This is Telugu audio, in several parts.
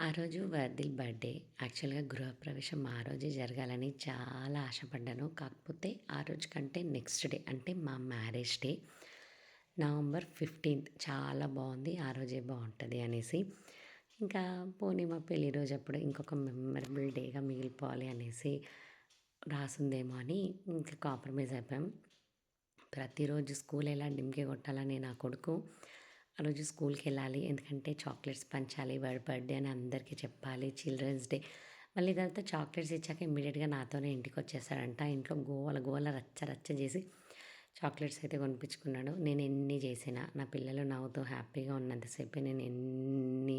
ఆ రోజు వర్దిల్ బర్త్డే. యాక్చువల్గా గృహప్రవేశం ఆ రోజే జరగాలని చాలా ఆశపడ్డాను. కాకపోతే ఆ రోజు కంటే నెక్స్ట్ డే అంటే మా మ్యారేజ్ డే. November fifteenth. చాలా బాగుంది. ఆ రోజే బాగుంటుంది అనేసి. ఇంకా పోనీ మా పెళ్ళి రోజు అప్పుడు ఇంకొక మెమరబుల్ డేగా మిగిలిపోవాలి అనేసి రాసుందేమో అని ఇంకా కాంప్రమైజ్ అయిపోయాం. ప్రతిరోజు స్కూల్ ఎలా డిమ్కే కొట్టాలని నా కొడుకు ఆ రోజు స్కూల్కి వెళ్ళాలి ఎందుకంటే చాక్లెట్స్ పంచాలి. వాడి బర్త్డే అని అందరికీ చెప్పాలి. Children's day. మళ్ళీ తర్వాత చాక్లెట్స్ ఇచ్చాక ఇమ్మీడియట్గా నాతోనే ఇంటికి వచ్చేసాడంట ఇంట్లో గోవల గోవల రచ్చ రచ్చ చేసి చాక్లెట్స్ అయితే కొనిపించుకున్నాడు. నేను ఎన్ని చేసినా నా పిల్లలు నవ్వుతూ హ్యాపీగా ఉన్నంతసేపు నేను ఎన్ని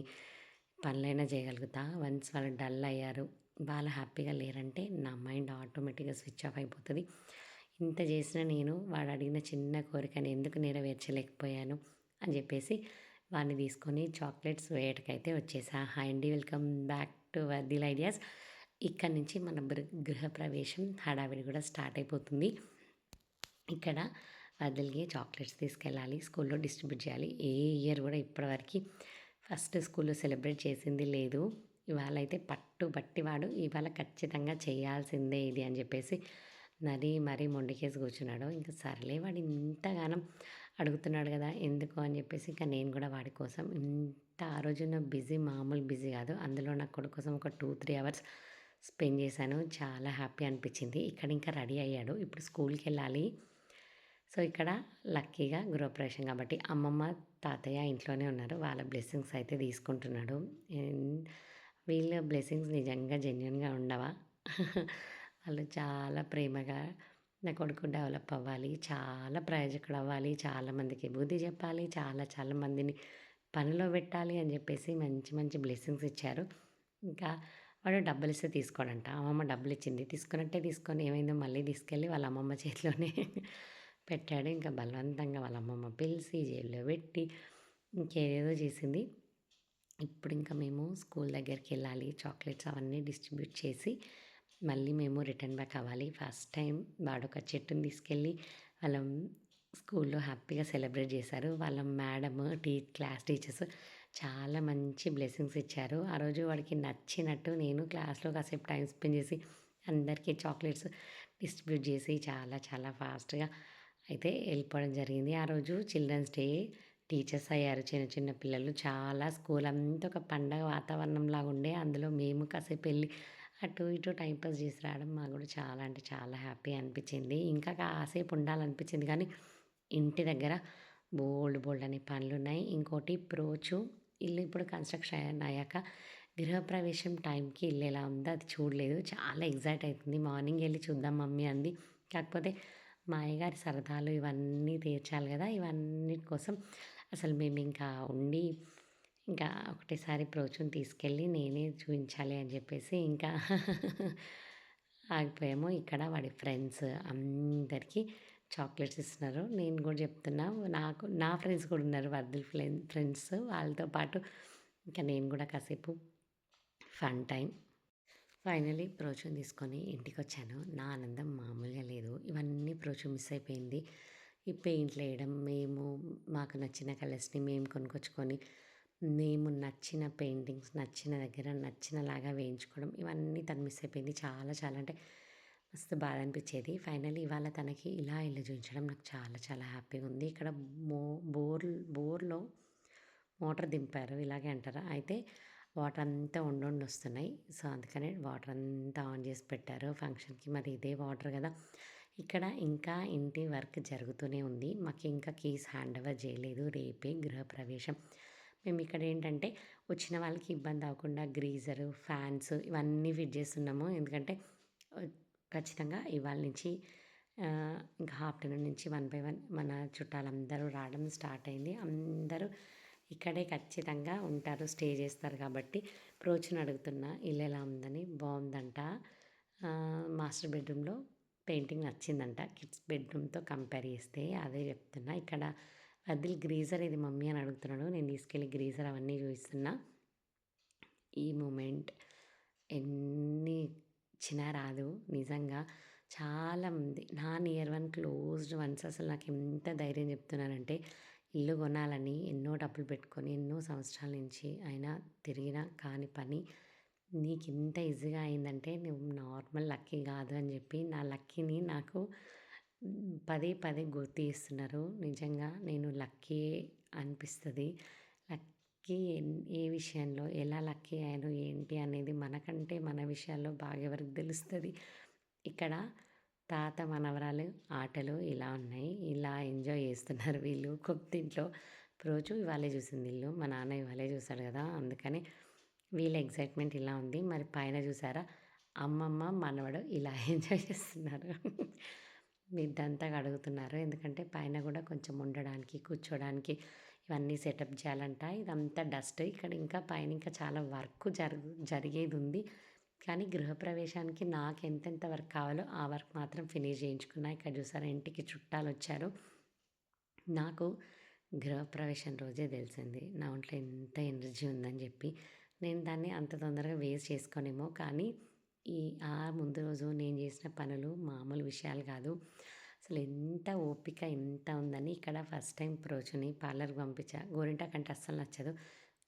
పనులైనా చేయగలుగుతా. వన్స్ వాళ్ళు డల్ అయ్యారు వాళ్ళు హ్యాపీగా లేరంటే నా మైండ్ ఆటోమేటిక్గా స్విచ్ ఆఫ్ అయిపోతుంది. ఇంత చేసినా నేను వాడు అడిగిన చిన్న కోరికని ఎందుకు నెరవేర్చలేకపోయాను? అని చెప్పేసి వాడిని తీసుకొని చాక్లెట్స్ వేయటకైతే వచ్చేసా. హాయ్ అండి వెల్కమ్ బ్యాక్ టు వర్దిల్ ఐడియాస్. ఇక్కడ నుంచి మన గృహప్రవేశం హడావిడి కూడా స్టార్ట్ అయిపోతుంది. ఇక్కడ వదిలికి చాక్లెట్స్ తీసుకెళ్ళాలి స్కూల్లో డిస్ట్రిబ్యూట్ చేయాలి. ఏ ఇయర్ కూడా ఇప్పటివరకు ఫస్ట్ స్కూల్లో సెలబ్రేట్ చేసింది లేదు. ఇవాళ అయితే పట్టు వాడు ఇవాళ ఖచ్చితంగా చేయాల్సిందే ఇది అని చెప్పేసి నది మరీ మొండికేసి కూర్చున్నాడు. ఇంకా సర్లే వాడు ఇంతగానం అడుగుతున్నాడు కదా ఎందుకు అని చెప్పేసి ఇంకా నేను కూడా వాడి కోసం ఇంత ఆ రోజున బిజీ మామూలు బిజీ కాదు. అందులో నా కొడుకు కోసం ఒక టూ త్రీ అవర్స్ స్పెండ్ చేశాను. చాలా హ్యాపీ అనిపించింది. ఇక్కడ ఇంకా రెడీ అయ్యాడు. ఇప్పుడు స్కూల్కి వెళ్ళాలి. సో ఇక్కడ లక్కీగా గృహప్రవేశం కాబట్టి అమ్మమ్మ తాతయ్య ఇంట్లోనే ఉన్నారు. వాళ్ళ బ్లెస్సింగ్స్ అయితే తీసుకుంటున్నాడు. వీళ్ళ బ్లెస్సింగ్స్ నిజంగా జెన్యున్గా ఉండవా? వాళ్ళు చాలా ప్రేమగా నా కొడుకు డెవలప్ అవ్వాలి చాలా ప్రయోజకుడు అవ్వాలి చాలామందికి బుద్ధి చెప్పాలి చాలా చాలా మందిని పనిలో పెట్టాలి అని చెప్పేసి మంచి మంచి బ్లెస్సింగ్స్ ఇచ్చారు. ఇంకా వాడు డబ్బులు ఇస్తే తీసుకోడంట. అమ్మమ్మ డబ్బులు ఇచ్చింది. తీసుకున్నట్టే తీసుకొని ఏమైందో మళ్ళీ తీసుకెళ్ళి వాళ్ళ అమ్మమ్మ చేతిలోనే పెట్టాడు. ఇంకా బలవంతంగా వాళ్ళ అమ్మమ్మ పిలిచి జైల్లో పెట్టి ఇంకేదేదో చేసింది. ఇప్పుడు ఇంకా మేము స్కూల్ దగ్గరికి వెళ్ళాలి. చాక్లెట్స్ అవన్నీ డిస్ట్రిబ్యూట్ చేసి మళ్ళీ మేము రిటర్న్ బ్యాక్ అవ్వాలి. ఫస్ట్ టైం వాడొక చెట్టుని తీసుకెళ్ళి వాళ్ళ స్కూల్లో హ్యాపీగా సెలబ్రేట్ చేశారు. వాళ్ళ మేడమ్ టీ క్లాస్ టీచర్స్ చాలా మంచి బ్లెస్సింగ్స్ ఇచ్చారు. ఆ రోజు వాడికి నచ్చినట్టు నేను క్లాస్లో కాసేపు టైం స్పెండ్ చేసి అందరికీ చాక్లెట్స్ డిస్ట్రిబ్యూట్ చేసి చాలా చాలా ఫాస్ట్గా అయితే వెళ్ళిపోవడం జరిగింది. ఆ రోజు చిల్డ్రన్స్ డే టీచర్స్ అయ్యారు చిన్న చిన్న పిల్లలు. చాలా స్కూల్ అంతా ఒక పండగ వాతావరణం లాగా ఉండే. అందులో మేము కాసేపు వెళ్ళి అటు ఇటు టైంపాస్ చేసి రావడం మాకు కూడా చాలా అంటే చాలా హ్యాపీ అనిపించింది. ఇంకా కాసేపు ఉండాలనిపించింది కానీ ఇంటి దగ్గర బోల్డ్ బోల్డ్ అనే పనులు ఉన్నాయి. ఇంకోటి ప్రోచు ఇల్లు ఇప్పుడు కన్స్ట్రక్షన్ అయ్యాక గృహప్రవేశం టైంకి ఇల్లు ఎలా ఉందో అది చూడలేదు. చాలా ఎగ్జైట్ అవుతుంది మార్నింగ్ వెళ్ళి చూద్దాం మమ్మీ అంది. కాకపోతే మా అయ్యగారి సరదాలు ఇవన్నీ తీర్చాలి కదా. ఇవన్నిటి కోసం అసలు మేము ఇంకా ఉండి ఇంకా ఒకటేసారి ప్రోచుని తీసుకెళ్ళి నేనే చూపించాలి అని చెప్పేసి ఇంకా ఆగిపోయాము. ఇక్కడ వాడి ఫ్రెండ్స్ అందరికీ చాక్లెట్స్ ఇస్తున్నారు. నేను కూడా చెప్తున్నా నాకు నా ఫ్రెండ్స్ కూడా ఉన్నారు వర్ధుల్ ఫ్రెండ్స్ వాళ్ళతో పాటు. ఇంకా నేను కూడా కాసేపు ఫన్ టైం. ఫైనలీ ప్రోచుని తీసుకొని ఇంటికి వచ్చాను నా ఆనందం మామూలుగా లేదు. ఇవన్నీ ప్రోచు మిస్ అయిపోయింది. ఈ పెయింట్లు వేయడం మేము మాకు నచ్చిన కలర్స్ని మేము కొనుక్కొచ్చుకొని మేము నచ్చిన పెయింటింగ్స్ నచ్చిన దగ్గర నచ్చినలాగా వేయించుకోవడం ఇవన్నీ తను మిస్ అయిపోయింది. చాలా చాలా అంటే మస్తు బాధ అనిపించేది. ఫైనల్లీ ఇవాళ తనకి ఇలా ఇల్లు చూపించడం నాకు చాలా చాలా హ్యాపీగా ఉంది. ఇక్కడ మో బోర్ బోర్లో మోటార్ దింపారు. ఇలాగే అంటారా? అయితే వాటర్ అంతా ఉండి వస్తున్నాయి. సో అందుకనే వాటర్ అంతా ఆన్ చేసి పెట్టారు. ఫంక్షన్కి మరి ఇదే వాటర్ కదా. ఇక్కడ ఇంకా ఇంటి వర్క్ జరుగుతూనే ఉంది. మాకు ఇంకా కీస్ హ్యాండ్ ఓవర్ చేయలేదు. రేపే గృహప్రవేశం. మేము ఇక్కడ ఏంటంటే వచ్చిన వాళ్ళకి ఇబ్బంది అవ్వకుండా గ్రీజరు ఫ్యాన్స్ ఇవన్నీ ఫిట్ చేస్తున్నాము. ఎందుకంటే ఖచ్చితంగా ఇవాళ నుంచి ఇంకా ఆఫ్టర్నూన్ నుంచి వన్ బై వన్ మన చుట్టాలందరూ రావడం స్టార్ట్ అయింది. అందరూ ఇక్కడే ఖచ్చితంగా ఉంటారు స్టే చేస్తారు కాబట్టి. ప్రోచుని అడుగుతున్నా ఇల్లు ఎలా ఉందని? బాగుందంట. మాస్టర్ బెడ్రూమ్లో పెయింటింగ్ నచ్చిందంట. కిడ్స్ బెడ్రూమ్తో కంపేర్ చేస్తే అదే చెప్తున్నా. ఇక్కడ అదిల్ గ్రీజర్ ఇది మమ్మీ అని అడుగుతున్నాడు. నేను తీసుకెళ్ళి గ్రీజర్ అవన్నీ చూపిస్తున్నా. ఈ మూమెంట్ ఎన్ని ఇచ్చినా రాదు. నిజంగా చాలామంది నా నియర్ వన్ క్లోజ్డ్ వన్స్ అసలు నాకు ఎంత ధైర్యం చెప్తున్నారంటే ఇల్లు కొనాలని ఎన్నో డబ్బులు పెట్టుకొని ఎన్నో సంవత్సరాల నుంచి అయినా తిరిగిన కాని పని నీకు ఇంత ఈజీగా అయిందంటే నువ్వు నార్మల్ లక్కీ కాదు అని చెప్పి నా లక్కీని నాకు పదే పదే గుర్తు చేస్తున్నారు నిజంగా నేను లక్కీ అనిపిస్తుంది. లక్కీ ఏ విషయంలో ఎలా లక్కీ అయ్యాను ఏంటి అనేది మనకంటే మన విషయాల్లో బాగా ఎవరికి తెలుస్తుంది. ఇక్కడ తాత మనవరాలు ఆటలు ఇలా ఉన్నాయి. ఇలా ఎంజాయ్ చేస్తున్నారు వీళ్ళు కొత్తింట్లో రోజు ఇవాళే చూసింది ఇల్లు. మా నాన్న ఇవాళే చూశాడు కదా అందుకని వీళ్ళ ఎగ్జైట్మెంట్ ఇలా ఉంది. మరి పైన చూసారా? అమ్మమ్మ మనవడు ఇలా ఎంజాయ్ చేస్తున్నారు. ఇదంతా అడుగుతున్నారు ఎందుకంటే పైన కూడా కొంచెం ఉండడానికి కూర్చోడానికి ఇవన్నీ సెటప్ చేయాలంట. ఇదంతా డస్ట్. ఇక్కడ ఇంకా పైన ఇంకా చాలా వర్క్ జరుగు జరిగేది ఉంది. కానీ గృహప్రవేశానికి నాకు ఎంతెంత వర్క్ కావాలో ఆ వర్క్ మాత్రం ఫినిష్ చేయించుకున్నా. ఇక్కడ చూసారా ఇంటికి చుట్టాలు వచ్చారు. నాకు గృహప్రవేశం రోజే తెలిసింది. నా ఒంట్లో ఎంత ఎనర్జీ ఉందని చెప్పి. నేను దాన్ని అంత తొందరగా వేస్ట్ చేసుకోనేమో కానీ ఈ ఆ ముందు రోజు నేను చేసిన పనులు మామూలు విషయాలు కాదు. అసలు ఎంత ఓపిక ఎంత ఉందని ఇక్కడ ఫస్ట్ టైం ప్రోచుని పార్లర్కి పంపించా. గోరింటాకు కంటే అస్సలు నచ్చదు.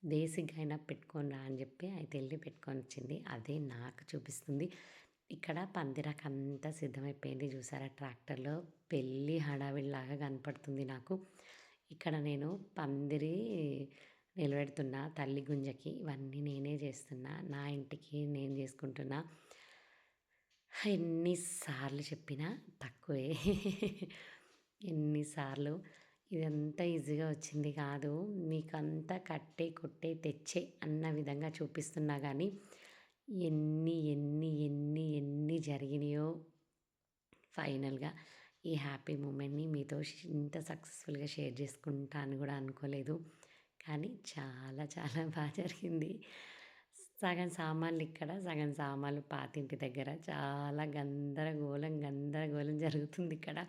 బేసిక్గా అయినా పెట్టుకొని రా అని చెప్పి అయితే వెళ్ళి పెట్టుకొని వచ్చింది. అదే నాకు చూపిస్తుంది. ఇక్కడ పందిరాకు అంతా సిద్ధమైపోయింది. చూసారా? ట్రాక్టర్లో పెళ్ళి హడావిడిలాగా కనపడుతుంది నాకు. ఇక్కడ నేను పందిరి నిలబెడుతున్నా తల్లి గుంజకి ఇవన్నీ నేనే చేస్తున్నా. నా ఇంటికి నేను చేసుకుంటున్నా. ఎన్నిసార్లు చెప్పినా తక్కువే. ఎన్నిసార్లు? ఇదంతా ఈజీగా వచ్చింది కాదు. మీకు అంతా కట్టే కొట్టే తెచ్చే అన్న విధంగా చూపిస్తున్నా కానీ ఎన్ని ఎన్ని ఎన్ని ఎన్ని జరిగినాయో ఫైనల్గా ఈ హ్యాపీ మూమెంట్ని మీతో ఇంత సక్సెస్ఫుల్గా షేర్ చేసుకుంటా అని కూడా అనుకోలేదు. కానీ చాలా చాలా బాగా జరిగింది. సగం సామాన్లు ఇక్కడ సగం సామాన్లు పాతింటి దగ్గర. చాలా గందరగోళం గందరగోళం జరుగుతుంది ఇక్కడ.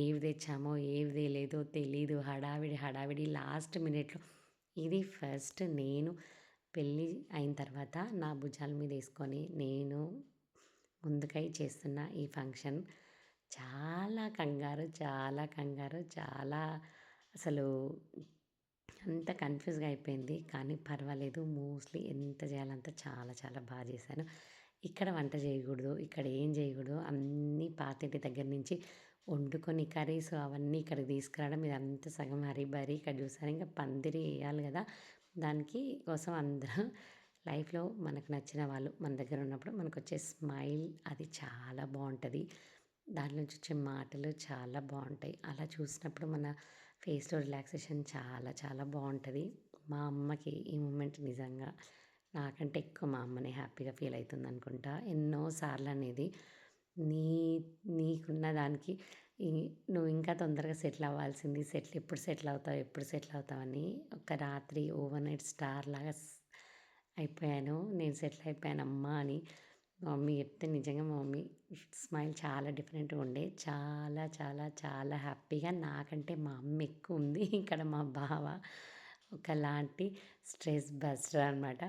ఏవి తెచ్చామో ఏవి తేలేదో తెలీదు. హడావిడి హడావిడి లాస్ట్ మినిట్లో. ఇది ఫస్ట్ నేను పెళ్ళి అయిన తర్వాత నా భుజాల మీద వేసుకొని నేను ముందుకై చేస్తున్న ఈ ఫంక్షన్ చాలా కంగారు చాలా కంగారు చాలా అసలు అంత కన్ఫ్యూజ్గా అయిపోయింది. కానీ పర్వాలేదు. మోస్ట్లీ ఎంత చేయాలంత చాలా చాలా బాగా చేశాను. ఇక్కడ వంట చేయకూడదు ఇక్కడ ఏం చేయకూడదు అన్నీ పాతింటి దగ్గర నుంచి వండుకొని కర్రీస్ అవన్నీ ఇక్కడికి తీసుకురావడం ఇదంతా సగం హరిబరి ఇక్కడ చూసారు. ఇంకా పందిరి వేయాలి కదా. దానికి కోసం అందరం లైఫ్లో మనకు నచ్చిన వాళ్ళు మన దగ్గర ఉన్నప్పుడు మనకు వచ్చే స్మైల్ అది చాలా బాగుంటుంది. దాని నుంచి వచ్చే మాటలు చాలా బాగుంటాయి. అలా చూసినప్పుడు మన ఫేస్లో రిలాక్సేషన్ చాలా చాలా బాగుంటుంది మా అమ్మకి ఈ మూమెంట్ నిజంగా నాకంటే ఎక్కువ మా అమ్మనే హ్యాపీగా ఫీల్ అవుతుంది అనుకుంటా ఎన్నోసార్లు అనేది నీ నీకున్న దానికి నువ్వు ఇంకా తొందరగా సెటిల్ అవ్వాల్సింది సెటిల్ ఎప్పుడు సెటిల్ అవుతావు ఎప్పుడు సెటిల్ అవుతావని ఒక రాత్రి ఓవర్ నైట్ స్టార్ లాగా అయిపోయాను. నేను సెటిల్ అయిపోయాను అమ్మ అని మా మమ్మీ చెప్తే నిజంగా మా మమ్మీ స్మైల్ చాలా డిఫరెంట్గా ఉండే. చాలా చాలా చాలా హ్యాపీగా నాకంటే మా అమ్మ ఎక్కువ ఉంది. ఇక్కడ మా బావ ఒకలాంటి స్ట్రెస్ బస్టర్ అనమాట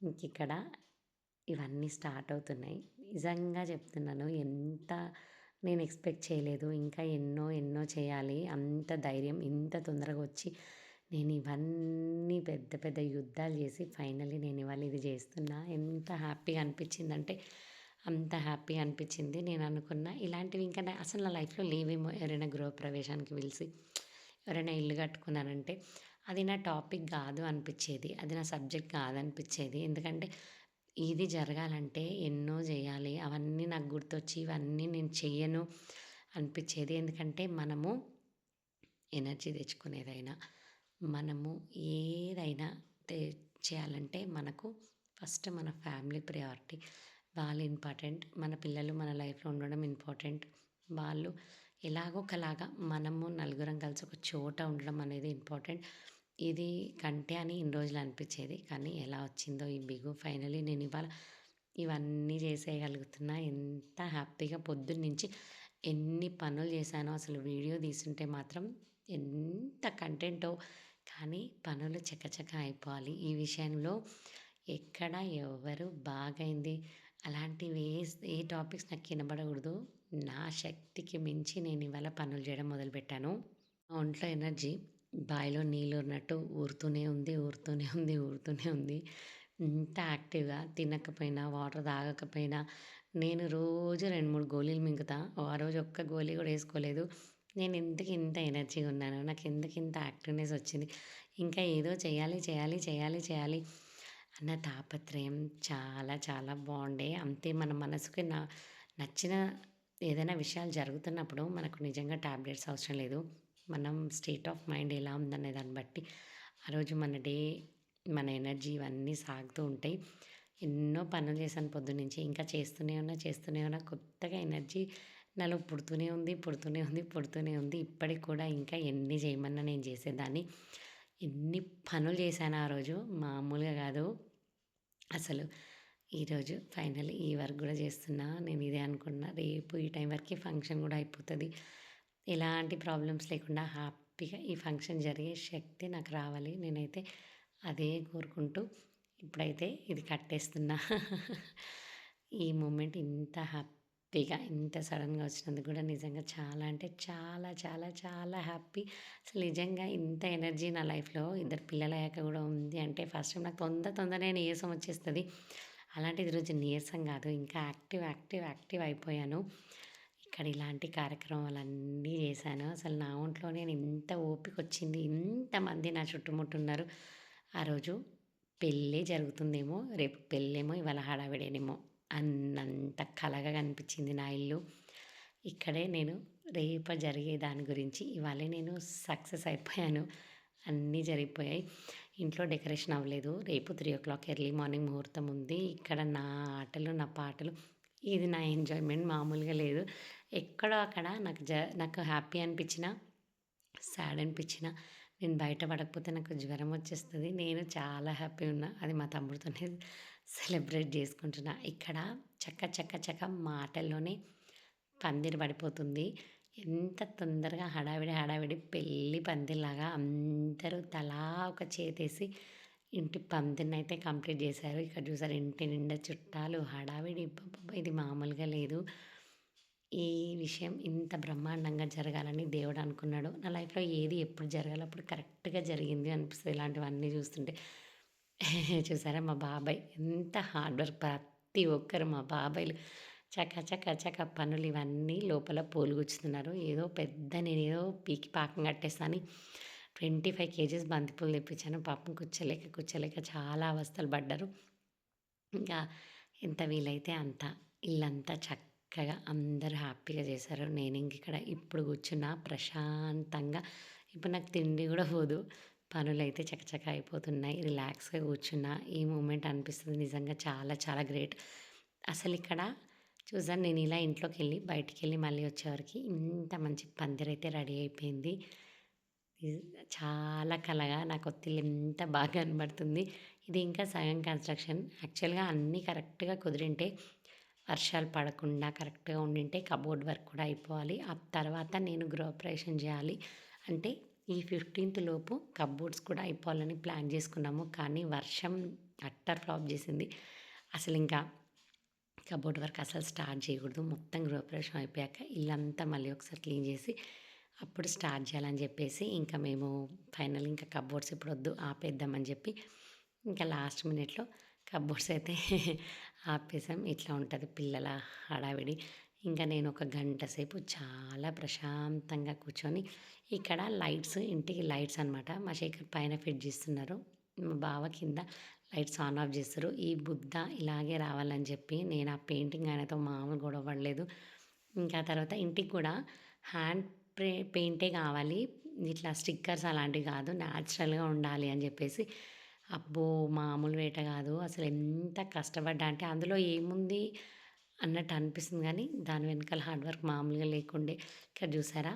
ఇంక ఇక్కడ ఇవన్నీ స్టార్ట్ అవుతున్నాయి. నిజంగా చెప్తున్నాను ఎంత నేను ఎక్స్పెక్ట్ చేయలేదు. ఇంకా ఎన్నో ఎన్నో చేయాలి. అంత ధైర్యం ఇంత తొందరగా వచ్చి నేను ఇవన్నీ పెద్ద పెద్ద యుద్ధాలు చేసి ఫైనల్లీ నేను ఇవాళ ఇది చేస్తున్నా. ఎంత హ్యాపీగా అనిపించిందంటే అంత హ్యాపీ అనిపించింది. నేను అనుకున్న ఇలాంటివి ఇంకా అసలు నా లైఫ్లో లేవేమో ఎవరైనా గృహప్రవేశానికి పిలిచి ఎవరైనా ఇల్లు కట్టుకున్నానంటే అది నా టాపిక్ కాదు అనిపించేది. అది నా సబ్జెక్ట్ కాదు అనిపించేది ఎందుకంటే ఇది జరగాలంటే ఎన్నో చేయాలి. అవన్నీ నాకు గుర్తొచ్చి ఇవన్నీ నేను చెయ్యను అనిపించేది. ఎందుకంటే మనము ఎనర్జీ తెచ్చుకునేదైనా మనము ఏదైనా తే చేయాలంటే మనకు ఫస్ట్ మన ఫ్యామిలీ ప్రయారిటీ. వాళ్ళు ఇంపార్టెంట్ మన పిల్లలు మన లైఫ్లో ఉండడం ఇంపార్టెంట్. వాళ్ళు ఎలాగో ఒకలాగా మనము నలుగురం కలిసి ఒక చోట ఉండడం అనేది ఇంపార్టెంట్. ఇది కంటే అని ఇన్ని రోజులు అనిపించేది. కానీ ఎలా వచ్చిందో ఈ బిగు ఫైనలీ నేను ఇవాళ ఇవన్నీ చేసేయగలుగుతున్నా. ఎంత హ్యాపీగా పొద్దున్న నుంచి ఎన్ని పనులు చేశానో అసలు వీడియో తీసుంటే మాత్రం ఎంత కంటెంటో కానీ పనులు చకచక అయిపోవాలి. ఈ విషయంలో ఎక్కడ ఎవరు బాగైంది. అలాంటివి ఏ ఏ టాపిక్స్ నాకు వినబడకూడదు. నా శక్తికి మించి నేను ఇవాళ పనులు చేయడం మొదలుపెట్టాను. ఒంట్లో ఎనర్జీ బావిలో నీళ్ళు ఉన్నట్టు ఊరుతూనే ఉంది ఊరుతూనే ఉంది ఊరుతూనే ఉంది. ఇంత యాక్టివ్గా తినకపోయినా వాటర్ తాగకపోయినా నేను రోజు రెండు మూడు గోళీలు మింగుతా. ఆ రోజు ఒక్క గోళీ కూడా వేసుకోలేదు. నేను ఎందుకు ఇంత ఎనర్జీగా ఉన్నాను నాకు ఎందుకు ఇంత యాక్టివ్నెస్ వచ్చింది ఇంకా ఏదో చేయాలి చేయాలి చేయాలి చేయాలి అన్న తాపత్రయం చాలా చాలా బాగుండే. అంతే మన మనసుకి నా నచ్చిన ఏదైనా విషయాలు జరుగుతున్నప్పుడు మనకు నిజంగా ట్యాబ్లెట్స్ అవసరం లేదు. మనం స్టేట్ ఆఫ్ మైండ్ ఎలా ఉందనే దాన్ని బట్టి ఆ రోజు మన డే మన ఎనర్జీ ఇవన్నీ సాగుతూ ఉంటాయి. ఎన్నో పనులు చేశాను పొద్దున్నుంచి ఇంకా చేస్తూనే ఉన్నా చేస్తూనే ఉన్నా కొత్తగా ఎనర్జీ నాలో పుడుతూనే ఉంది పుడుతూనే ఉంది పుడుతూనే ఉంది. ఇప్పటికి కూడా ఇంకా ఎన్ని చేయమన్నా నేను చేసేదాన్ని. ఎన్ని పనులు చేశాను ఆ రోజు? మామూలుగా కాదు. అసలు ఈరోజు ఫైనల్ ఈ వర్క్ కూడా చేస్తున్నా. నేను ఇదే అనుకున్నా. రేపు ఈ టైం వరకు ఫంక్షన్ కూడా అయిపోతుంది. ఎలాంటి ప్రాబ్లమ్స్ లేకుండా హ్యాపీగా ఈ ఫంక్షన్ జరిగే శక్తి నాకు రావాలి. నేనైతే అదే కోరుకుంటూ ఇప్పుడైతే ఇది కట్టేస్తున్నా. ఈ మూమెంట్ ఇంత హ్యాపీ హ్యాపీగా ఇంత సడన్గా వచ్చినందుకు కూడా నిజంగా చాలా అంటే చాలా చాలా చాలా హ్యాపీ. అసలు నిజంగా ఇంత ఎనర్జీ నా లైఫ్లో ఇద్దరు పిల్లలు అయ్యాక కూడా ఉంది. అంటే ఫస్ట్ టైం నాకు తొందర తొందరనే నీరసం వచ్చేస్తుంది. అలాంటిది రోజు నీరసం కాదు ఇంకా యాక్టివ్ యాక్టివ్ యాక్టివ్ అయిపోయాను. ఇక్కడ ఇలాంటి కార్యక్రమాలన్నీ చేశాను. అసలు నా ఒంట్లో నేను ఇంత ఓపిక వచ్చింది. ఇంతమంది నా చుట్టుముట్టు ఉన్నారు ఆ రోజు పెళ్ళి జరుగుతుందేమో రేపు పెళ్ళేమో ఇవాళ హడావిడేనేమో. అన్నంత కలగా కనిపించింది నా ఇల్లు. ఇక్కడే నేను రేపు జరిగే దాని గురించి ఇవాళ నేను సక్సెస్ అయిపోయాను. అన్నీ జరిగిపోయాయి. ఇంట్లో డెకరేషన్ అవ్వలేదు. రేపు three o'clock early morning ముహూర్తం ఉంది. ఇక్కడ నా ఆటలు నా పాటలు ఇది నా ఎంజాయ్మెంట్ మామూలుగా లేదు. ఎక్కడో అక్కడ నాకు జ నాకు హ్యాపీ అనిపించిన సాడ్ అనిపించిన నేను బయట పడకపోతే నాకు జ్వరం వచ్చేస్తుంది. నేను చాలా హ్యాపీ ఉన్నా. అది మా తమ్ముడితోనే సెలబ్రేట్ చేసుకుంటున్నా. ఇక్కడ చక్క చక్క చక్క మాటల్లోనే పందిరి పడిపోతుంది. ఎంత తొందరగా హడావిడి హడావిడి పెళ్ళి పందిలాగా అందరూ తలా ఒక చేతేసి ఇంటి పందిరిని అయితే కంప్లీట్ చేశారు. ఇక్కడ చూసారు ఇంటి నిండా చుట్టాలు హడావిడి. ఇది మామూలుగా లేదు. ఈ విషయం ఇంత బ్రహ్మాండంగా జరగాలని దేవుడు అనుకున్నాడు. నా లైఫ్లో ఏది ఎప్పుడు జరగాలి అప్పుడు కరెక్ట్గా జరిగింది అనిపిస్తుంది ఇలాంటివన్నీ చూస్తుంటే. చూసారా మా బాబాయ్? ఎంత హార్డ్ వర్క్ ప్రతి ఒక్కరు మా బాబాయ్లు. చక్క చక్క చక్క పనులు ఇవన్నీ లోపల పోలుగుచ్చుతున్నారు. ఏదో పెద్ద నేను ఏదో పీకి పాకం కట్టేస్తాను ట్వంటీ ఫైవ్ కేజీస్ బంతిపూలు తెప్పించాను. పాపం కూర్చోలేక కూర్చోలేక చాలా అవస్థలు పడ్డారు. ఇంకా ఎంత వీలైతే అంత ఇల్లంతా చక్కగా అందరూ హ్యాపీగా చేశారు. నేను ఇంక ఇక్కడ ఇప్పుడు కూర్చున్నా ప్రశాంతంగా. ఇప్పుడు నాకు తిండి కూడా పోదు. పనులు అయితే చకచక అయిపోతున్నాయి. రిలాక్స్గా కూర్చున్నా ఈ మూమెంట్ అనిపిస్తుంది నిజంగా చాలా చాలా గ్రేట్. అసలు ఇక్కడ చూసాను నేను ఇలా ఇంట్లోకి వెళ్ళి బయటికి వెళ్ళి మళ్ళీ వచ్చేవారికి ఇంత మంచి పందిరైతే రెడీ అయిపోయింది. చాలా కలగా నాకు ఒత్తిడి ఎంత బాగా కనబడుతుంది. ఇది ఇంకా సగం కన్స్ట్రక్షన్. యాక్చువల్గా అన్నీ కరెక్ట్గా కుదిరింటే వర్షాలు పడకుండా కరెక్ట్గా ఉండింటే కబోర్డ్ వర్క్ కూడా అయిపోవాలి. ఆ తర్వాత నేను గృహప్రవేశం చేయాలి. అంటే ఈ ఫిఫ్టీన్త్ లోపు కబ్బోర్డ్స్ కూడా అయిపోవాలని ప్లాన్ చేసుకున్నాము. కానీ వర్షం అట్టర్ ఫ్లాప్ చేసింది. అసలు ఇంకా కబోర్డ్ వర్క్ అసలు స్టార్ట్ చేయకూడదు. మొత్తం గృహప్రవేశం అయిపోయాక ఇల్లంతా మళ్ళీ ఒకసారి క్లీన్ చేసి అప్పుడు స్టార్ట్ చేయాలని చెప్పేసి ఇంకా మేము ఫైనల్ ఇంకా కబోర్డ్స్ ఇప్పుడు వద్దు ఆపేద్దామని చెప్పి ఇంకా లాస్ట్ మినిట్లో కబోర్డ్స్ అయితే ఆపేసాం. ఇట్లా ఉంటుంది పిల్లల హడావిడి. ఇంకా నేను ఒక గంట సేపు చాలా ప్రశాంతంగా కూర్చొని ఇక్కడ లైట్స్ ఇంటికి లైట్స్ అనమాట మా శేఖర్ పైన ఫిట్ చేస్తున్నారు. మా బావ కింద లైట్స్ ఆన్ ఆఫ్ చేస్తారు. ఈ బుద్ధ ఇలాగే రావాలని చెప్పి నేను ఆ పెయింటింగ్ ఆయనతో మామూలు గొడవ పడలేదు. ఇంకా తర్వాత ఇంటికి కూడా హ్యాండ్ ప్రే పెయింటే కావాలి. ఇట్లా స్టిక్కర్స్ అలాంటివి కాదు. న్యాచురల్గా ఉండాలి అని చెప్పేసి. అబ్బో మామూలు వేట కాదు. అసలు ఎంత కష్టపడ్డా అంటే అందులో ఏముంది? అన్నట్టు అనిపిస్తుంది కానీ దాని వెనకాల హార్డ్ వర్క్ మామూలుగా లేకుండే. ఇక్కడ చూసారా?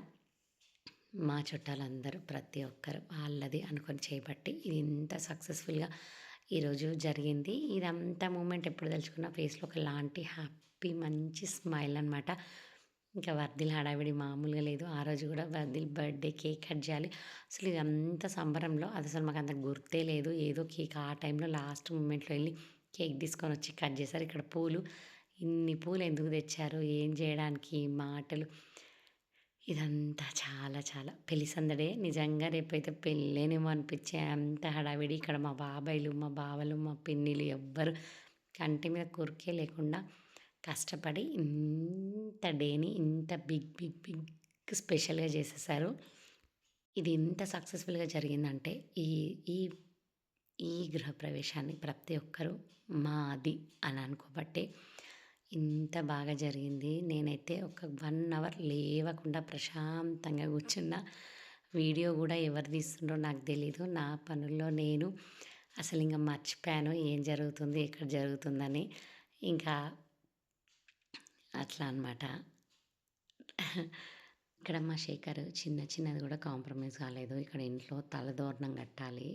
మా చుట్టాలందరూ ప్రతి ఒక్కరు వాళ్ళది అనుకొని చేయబట్టి ఇది ఇంత సక్సెస్ఫుల్గా ఈరోజు జరిగింది. ఇదంతా మూమెంట్ ఎప్పుడు తెలుసుకున్న ఫేస్లో ఒకలాంటి హ్యాపీ మంచి స్మైల్ అనమాట ఇంకా వర్దిల్ హడావిడి మామూలుగా లేదు. ఆ రోజు కూడా వర్దిల్ బర్త్డే కేక్ కట్ చేయాలి. అసలు ఇది అంత సంబరంలో అది అసలు మాకు అంత గుర్తే లేదు. ఏదో కేక్ ఆ టైంలో లాస్ట్ మూమెంట్లో వెళ్ళి కేక్ తీసుకొని వచ్చి కట్ చేశారు. ఇక్కడ పూలు ఇన్ని పూలు ఎందుకు తెచ్చారు ఏం చేయడానికి మాటలు. ఇదంతా చాలా చాలా. పెళ్ళి సందడే నిజంగా రేపైతే పెళ్ళేనేమో అనిపించే అంత హడావిడి. ఇక్కడ మా బాబాయిలు మా బావలు మా పిన్నిలు ఎవ్వరు కంటి మీద కొరికే లేకుండా కష్టపడి ఇంత డేని ఇంత బిగ్ బిగ్ బిగ్ స్పెషల్గా చేసేసారు. ఇది ఎంత సక్సెస్ఫుల్గా జరిగిందంటే ఈ ఈ ఈ గృహప్రవేశాన్ని ప్రతి ఒక్కరూ మాది అని అనుకోబట్టే ఇంత బాగా జరిగింది. నేనైతే ఒక వన్ అవర్ లేవకుండా ప్రశాంతంగా కూర్చున్న వీడియో కూడా ఎవరు తీస్తుండ్రో నాకు తెలీదు. నా పనుల్లో నేను అసలు ఇంకా మర్చిపోయాను. ఏం జరుగుతుంది ఎక్కడ జరుగుతుందని ఇంకా అట్లా అనమాట ఇక్కడ మా శేఖర్ చిన్న చిన్నది కూడా కాంప్రమైజ్ కాలేదు. ఇక్కడ ఇంట్లో తలదోరణం కట్టాలి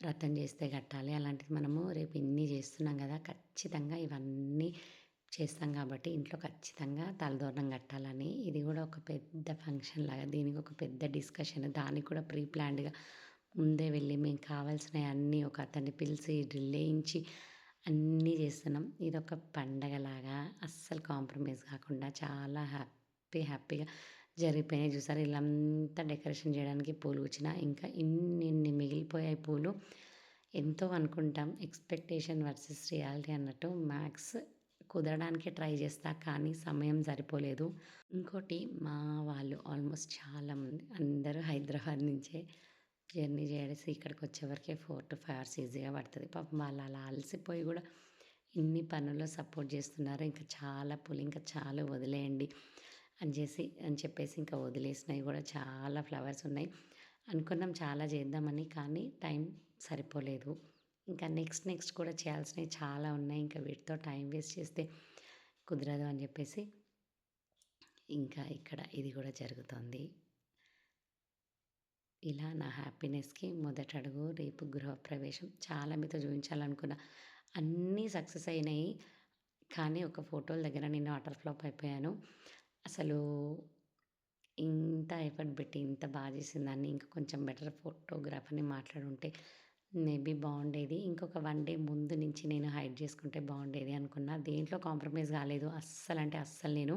వ్రతం చేస్తే కట్టాలి. అలాంటిది మనము రేపు ఇన్ని చేస్తున్నాం కదా ఖచ్చితంగా ఇవన్నీ చేస్తాం కాబట్టి ఇంట్లో ఖచ్చితంగా తలదోరణం కట్టాలని. ఇది కూడా ఒక పెద్ద ఫంక్షన్ లాగా దీనికి ఒక పెద్ద డిస్కషన్. దానికి కూడా ప్రీ ప్లాన్డ్గా ముందే వెళ్ళి మేము కావాల్సినవి అన్నీ ఒక అతన్ని పిలిచి లేయించి అన్నీ చేస్తున్నాం. ఇది ఒక పండగలాగా అస్సలు కాంప్రమైజ్ కాకుండా చాలా హ్యాపీ హ్యాపీగా జరిగిపోయినాయి. చూసారు ఇల్లంతా డెకరేషన్ చేయడానికి పూలు వచ్చిన ఇంకా ఇన్ని ఇన్ని మిగిలిపోయాయి పూలు. ఎంతో అనుకుంటాం. ఎక్స్పెక్టేషన్ వర్సెస్ రియాలిటీ అన్నట్టు మ్యాక్స్ కుదరడానికి ట్రై చేస్తా కానీ సమయం సరిపోలేదు. ఇంకోటి మా వాళ్ళు ఆల్మోస్ట్ చాలామంది అందరూ హైదరాబాద్ నుంచే జర్నీ చేసి ఇక్కడికి వచ్చేవరకే ఫోర్ టు ఫైవ్ అవర్స్ ఈజీగా పడుతుంది. పాపం వాళ్ళు అలా అలసిపోయి కూడా ఇన్ని పనుల్లో సపోర్ట్ చేస్తున్నారు. ఇంకా చాలా పూలు ఇంకా చాలా వదిలేయండి అని చేసి అని చెప్పేసి ఇంకా వదిలేసినవి కూడా చాలా ఫ్లవర్స్ ఉన్నాయి. అనుకున్నాం చాలా చేద్దామని కానీ టైం సరిపోలేదు. ఇంకా నెక్స్ట్ నెక్స్ట్ కూడా చేయాల్సినవి చాలా ఉన్నాయి. ఇంకా వీటితో టైం వేస్ట్ చేస్తే కుదరదు అని చెప్పేసి ఇంకా ఇక్కడ ఇది కూడా జరుగుతుంది. ఇలా నా హ్యాపీనెస్కి మొదటి అడుగు రేపు గృహప్రవేశం. చాలా మీతో చూపించాలనుకున్న అన్నీ సక్సెస్ అయినాయి. కానీ ఒక ఫోటోల దగ్గర నేను వాటర్ ఫ్లాప్ అయిపోయాను. అసలు ఇంత ఎఫర్ట్ పెట్టి ఇంత బాగా చేసిందాన్ని ఇంకా కొంచెం బెటర్ ఫోటోగ్రాఫర్ని మాట్లాడుంటే మేబీ బాగుండేది. ఇంకొక వన్ డే ముందు నుంచి నేను హైడ్ చేసుకుంటే బాగుండేది అనుకున్నా. దేంట్లో కాంప్రమైజ్ కాలేదు. అస్సలు అంటే అస్సలు నేను.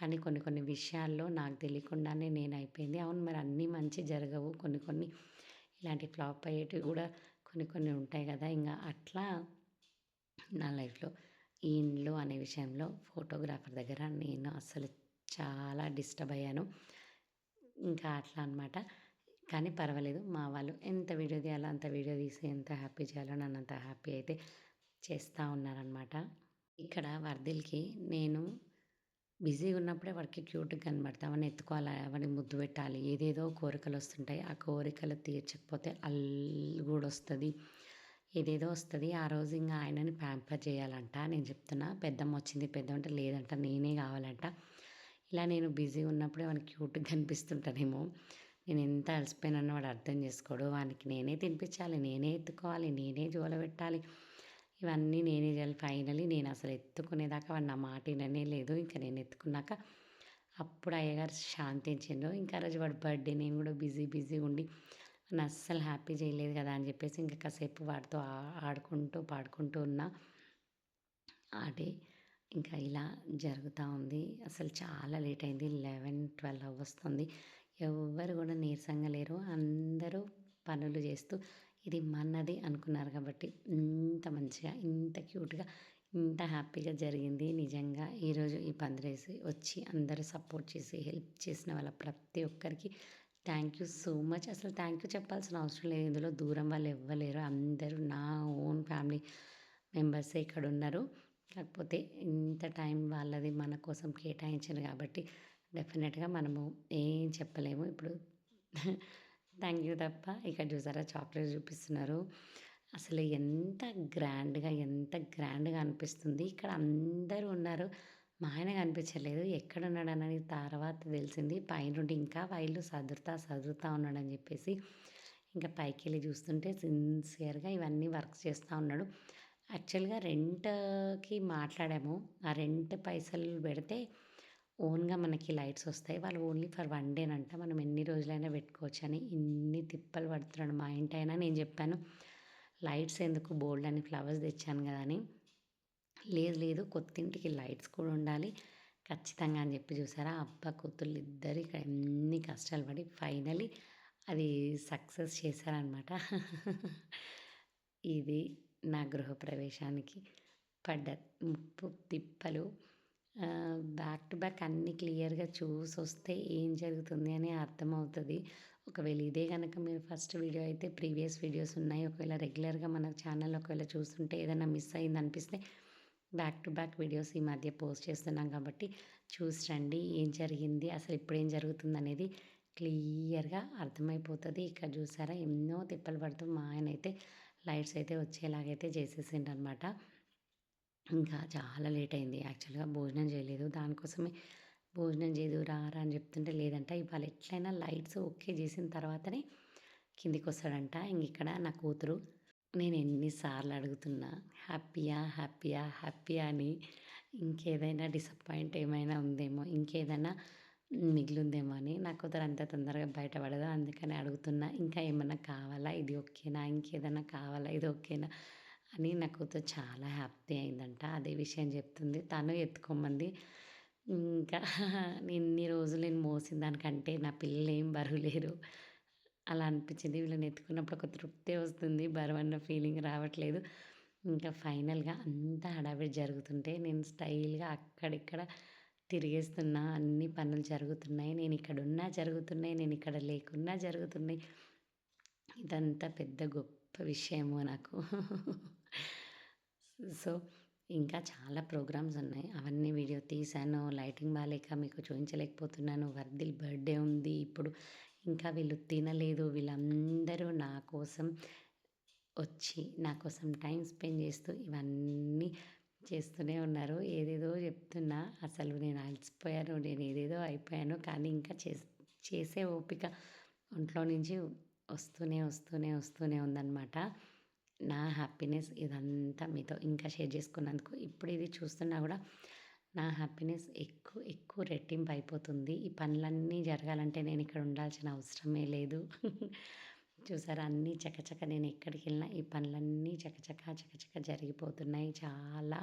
కానీ కొన్ని కొన్ని విషయాల్లో నాకు తెలియకుండానే నేను అయిపోయింది. అవును మరి అన్నీ మంచి జరగవు. కొన్ని కొన్ని ఇలాంటి ఫ్లాప్ అయ్యేటివి కూడా కొన్ని కొన్ని ఉంటాయి కదా. ఇంకా అట్లా నా లైఫ్లో ఈ ఇండ్లు అనే విషయంలో ఫోటోగ్రాఫర్ దగ్గర నేను అసలు చాలా డిస్టర్బ్ అయ్యాను. ఇంకా అట్లా అనమాట కానీ పర్వాలేదు. మా వాళ్ళు ఎంత వీడియో తీయాలో అంత వీడియో తీసి ఎంత హ్యాపీ చేయాలో నన్ను అంత హ్యాపీ అయితే చేస్తూ ఉన్నారనమాట ఇక్కడ వర్దిల్కి నేను బిజీగా ఉన్నప్పుడే వాడికి క్యూట్గా కనబడతా. అవన్నీ ఎత్తుకోవాలి? అవన్నీ ముద్దు పెట్టాలి? ఏదేదో కోరికలు వస్తుంటాయి. ఆ కోరికలు తీర్చకపోతే అల్లు కూడా వస్తుంది. ఏదేదో వస్తుంది. ఆ రోజు ఇంకా ఆయనని ప్యాంపర్ చేయాలంట. నేను చెప్తున్నా పెద్దమ్మ వచ్చింది. పెద్ద అంటే లేదంట. నేనే కావాలంట. ఇలా నేను బిజీగా ఉన్నప్పుడే వాడిని క్యూట్గా కనిపిస్తుంటానేమో. నేను ఎంత అలసిపోయినానో వాడు అర్థం చేసుకోడు. వానికి నేనే తినిపించాలి నేనే ఎత్తుకోవాలి నేనే జోల పెట్టాలి ఇవన్నీ నేనే చేయాలి. ఫైనలీ నేను అసలు ఎత్తుకునేదాకా వాడు నా మాట విననే లేదు. ఇంకా నేను ఎత్తుకున్నాక అప్పుడు అయ్యగారు శాంతించిండు ఇంకా రోజు వాడు బర్త్డే నేను కూడా బిజీ బిజీ ఉండి నన్ను అస్సలు హ్యాపీ చేయలేదు కదా అని చెప్పేసి ఇంకా కాసేపు వాడితో ఆడుకుంటూ పాడుకుంటూ ఉన్నా ఆడే ఇంకా ఇలా జరుగుతూ ఉంది. అసలు చాలా లేట్ అయింది. లెవెన్ ట్వెల్వ్ వస్తుంది ఎవ్వరు కూడా నీరసంగా లేరు. అందరూ పనులు చేస్తూ ఇది మనది అనుకున్నారు కాబట్టి ఇంత మంచిగా ఇంత క్యూట్గా ఇంత హ్యాపీగా జరిగింది. నిజంగా ఈరోజు ఈ పందిరేసి వచ్చి అందరూ సపోర్ట్ చేసి హెల్ప్ చేసిన వాళ్ళ ప్రతి ఒక్కరికి థ్యాంక్ యూ సో మచ్. అసలు థ్యాంక్ యూ చెప్పాల్సిన అవసరం లేదు. ఇందులో దూరం వాళ్ళు ఇవ్వలేరు అందరూ నా ఓన్ ఫ్యామిలీ మెంబర్సే ఇక్కడ ఉన్నారు. కాకపోతే ఇంత టైం వాళ్ళది మన కోసం కేటాయించారు కాబట్టి డెఫినెట్గా మనము ఏం చెప్పలేము. ఇప్పుడు థ్యాంక్ యూ తప్ప ఇక్కడ చూసారా చాక్లెట్ చూపిస్తున్నారు. అసలు ఎంత గ్రాండ్గా ఎంత గ్రాండ్గా అనిపిస్తుంది. ఇక్కడ అందరూ ఉన్నారు. మా ఆయన కనిపించలేదు. ఎక్కడ అనేది తర్వాత తెలిసింది. పైనుండి ఇంకా వైళ్ళు సదురుతా సదురుతా ఉన్నాడని చెప్పేసి ఇంకా పైకి వెళ్ళి చూస్తుంటే సిన్సియర్గా ఇవన్నీ వర్క్ చేస్తూ ఉన్నాడు. యాక్చువల్గా రెంట్కి మాట్లాడాము. ఆ రెంట్ పైసలు పెడితే ఓన్గా మనకి లైట్స్ వస్తాయి. వాళ్ళు ఓన్లీ ఫర్ వన్ డేనంట మనం ఎన్ని రోజులైనా పెట్టుకోవచ్చు అని ఇన్ని తిప్పలు పడుతున్నాడు మా ఇంటి అయినా నేను చెప్పాను లైట్స్ ఎందుకు బోల్డ్ అని ఫ్లవర్స్ తెచ్చాను కదా అని. లేదు లేదు కొత్తింటికి లైట్స్ కూడా ఉండాలి. ఖచ్చితంగా అని చెప్పి చూసారా? అబ్బా కూతుళ్ళు ఇద్దరు ఇక్కడ ఎన్ని కష్టాలు పడి ఫైనలీ అది సక్సెస్ చేశారనమాట ఇది నా గృహప్రవేశానికి పడ్డ ముప్పు తిప్పలు. బ్యాక్ టు బ్యాక్ అన్నీ క్లియర్గా చూసి వస్తే ఏం జరుగుతుంది అని అర్థమవుతుంది. ఒకవేళ ఇదే కనుక మీరు ఫస్ట్ వీడియో అయితే ప్రీవియస్ వీడియోస్ ఉన్నాయి. ఒకవేళ రెగ్యులర్గా మన ఛానల్ ఒకవేళ చూస్తుంటే ఏదైనా మిస్ అయింది అనిపిస్తే బ్యాక్ టు బ్యాక్ వీడియోస్ ఈ మధ్య పోస్ట్ చేస్తున్నాం కాబట్టి చూసి రండి. ఏం జరిగింది? అసలు ఇప్పుడు ఏం జరుగుతుంది అనేది క్లియర్గా అర్థమైపోతుంది. ఇక్కడ చూసారా ఎన్నో తిప్పలు పడుతూ మా ఆయన అయితే లైట్స్ అయితే వచ్చేలాగైతే చేసేసిండు అనమాట ఇంకా చాలా లేట్ అయింది యాక్చువల్గా భోజనం చేయలేదు. దానికోసమే భోజనం చేయదు రారా అని చెప్తుంటే లేదంట. ఇవాళ ఎట్లయినా లైట్స్ ఓకే చేసిన తర్వాతనే కిందికి వస్తాడంట ఇంక ఇక్కడ నా కూతురు నేను ఎన్నిసార్లు అడుగుతున్నా హ్యాపీయా హ్యాపీయా హ్యాపీయా అని ఇంకేదైనా డిసప్పాయింట్ ఏమైనా ఉందేమో ఇంకేదైనా మిగిలిందేమో అని నా కూతురు అంత తొందరగా బయటపడదు. అందుకని అడుగుతున్నా ఇంకా ఏమన్నా కావాలా? ఇది ఓకేనా? ఇంకేదైనా కావాలా? ఇది ఓకేనా? అని నా కూతురు చాలా హ్యాపీ అయిందంట. అదే విషయం చెప్తుంది. తను ఎత్తుకోమంది. ఇంకా ఇన్ని రోజులు నేను మోసిన దానికంటే నా పిల్లలు ఏం బరువు లేరు అలా అనిపించింది. వీళ్ళని ఎత్తుకున్నప్పుడు ఒక తృప్తి వస్తుంది. బరువన్న ఫీలింగ్ రావట్లేదు. ఇంకా ఫైనల్గా అంతా హడావిడి జరుగుతుంటే నేను స్టైల్గా అక్కడిక్కడ తిరిగేస్తున్నా. అన్ని పనులు జరుగుతున్నాయి. నేను ఇక్కడ ఉన్నా జరుగుతున్నాయి. నేను ఇక్కడ లేకున్నా జరుగుతున్నాయి. ఇదంతా పెద్ద గొప్ప విషయము నాకు. సో ఇంకా చాలా ప్రోగ్రామ్స్ ఉన్నాయి. అవన్నీ వీడియో తీశాను. లైటింగ్ బాగాలేక మీకు చూపించలేకపోతున్నాను వర్దిల్ బర్త్డే ఉంది ఇప్పుడు. ఇంకా వీళ్ళు తినలేదు. వీళ్ళందరూ నా కోసం వచ్చి నా కోసం టైం స్పెండ్ చేస్తూ ఇవన్నీ చేస్తూనే ఉన్నారు. ఏదేదో చెప్తున్నా. అసలు నేను అలసిపోయాను. నేను ఏదేదో అయిపోయాను. కానీ ఇంకా చేసే ఓపిక ఒంట్లో నుంచి వస్తూనే వస్తూనే వస్తూనే ఉందన్నమాట. నా హ్యాపీనెస్ ఇదంతా మీతో ఇంకా షేర్ చేసుకున్నందుకు ఇప్పుడు ఇది చూస్తున్నా కూడా నా హ్యాపీనెస్ ఎక్కువ ఎక్కువ రెట్టింపు అయిపోతుంది. ఈ పనులన్నీ జరగాలంటే నేను ఇక్కడ ఉండాల్సిన అవసరమే లేదు. చూసారా? అన్నీ చకచక నేను ఎక్కడికి వెళ్ళినా ఈ పనులన్నీ చకచక చకచక జరిగిపోతున్నాయి. చాలా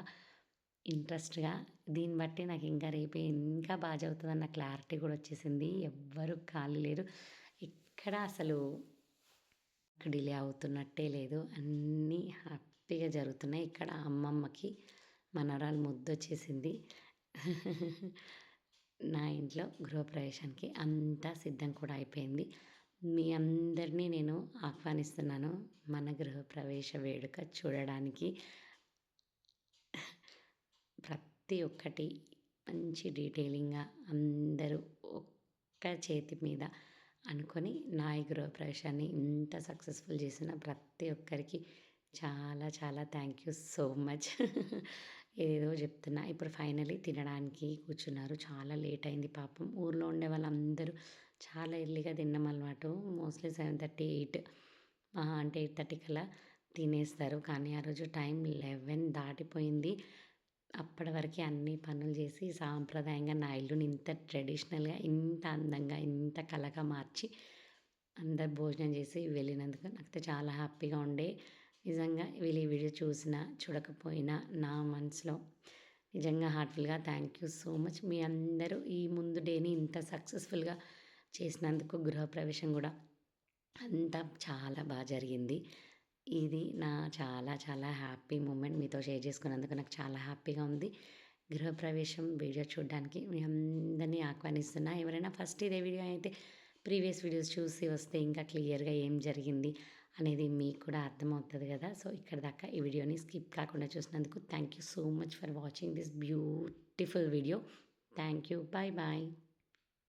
ఇంట్రెస్ట్గా. దీన్ని బట్టి నాకు ఇంకా రేపు ఇంకా బాగా చదువుతుందన్న క్లారిటీ కూడా వచ్చేసింది. ఎవ్వరు ఖాళీ లేరు. ఇక్కడ అసలు డిలే అవుతున్నట్టే లేదు. అన్నీ హ్యాపీగా జరుగుతున్నాయి. ఇక్కడ అమ్మమ్మకి మనరాలు ముద్దొచ్చేసింది. నా ఇంట్లో గృహప్రవేశానికి అంతా సిద్ధం కూడా అయిపోయింది. మీ అందరినీ నేను ఆహ్వానిస్తున్నాను మన గృహప్రవేశ వేడుక చూడడానికి. ప్రతి ఒక్కటి మంచి డీటెయిలింగ్గా అందరూ ఒక్క చేతి మీద అనుకొని నా గృహప్రవేశాన్ని ఇంత సక్సెస్ఫుల్ చేసిన ప్రతి ఒక్కరికి చాలా చాలా థ్యాంక్ యూ సో మచ్ ఏదో చెప్తున్నా. ఇప్పుడు ఫైనలీ తినడానికి కూర్చున్నారు. చాలా లేట్ అయింది పాపం. ఊర్లో ఉండే వాళ్ళందరూ చాలా ఎర్లీగా తిన్నాం అలవాటు. మోస్ట్లీ సెవెన్ థర్టీ ఎయిట్ అంటే ఎయిట్ థర్టీ కల్లా తినేస్తారు. కానీ ఆ రోజు టైం లెవెన్ దాటిపోయింది. అప్పటి వరకు అన్ని పనులు చేసి సాంప్రదాయంగా నా ఇల్లుని ఇంత ట్రెడిషనల్గా ఇంత అందంగా ఇంత కళగా మార్చి అందరు భోజనం చేసి వెళ్ళినందుకు నాకైతే చాలా హ్యాపీగా ఉండే. నిజంగా వీళ్ళు ఈ వీడియో చూసినా చూడకపోయినా నా మనసులో నిజంగా హార్ట్ఫుల్గా థ్యాంక్ యూ సో మచ్. మీ అందరూ ఈ ముందు డేని ఇంత సక్సెస్ఫుల్గా చేసినందుకు గృహప్రవేశం కూడా అంతా చాలా బాగా జరిగింది. ఇది నా చాలా చాలా హ్యాపీ మూమెంట్ మీతో షేర్ చేసుకున్నందుకు నాకు చాలా హ్యాపీగా ఉంది. గృహప్రవేశం వీడియో చూడడానికి మీ అందరినీ ఆహ్వానిస్తున్నా. ఎవరైనా ఫస్ట్ ఇదే వీడియో అయితే ప్రీవియస్ వీడియోస్ చూసి వస్తే ఇంకా క్లియర్గా ఏం జరిగింది అనేది మీకు కూడా అర్థమవుతుంది కదా. సో ఇక్కడ దాకా ఈ వీడియోని స్కిప్ కాకుండా చూసినందుకు thank you so much for watching this beautiful video. Thank you bye bye.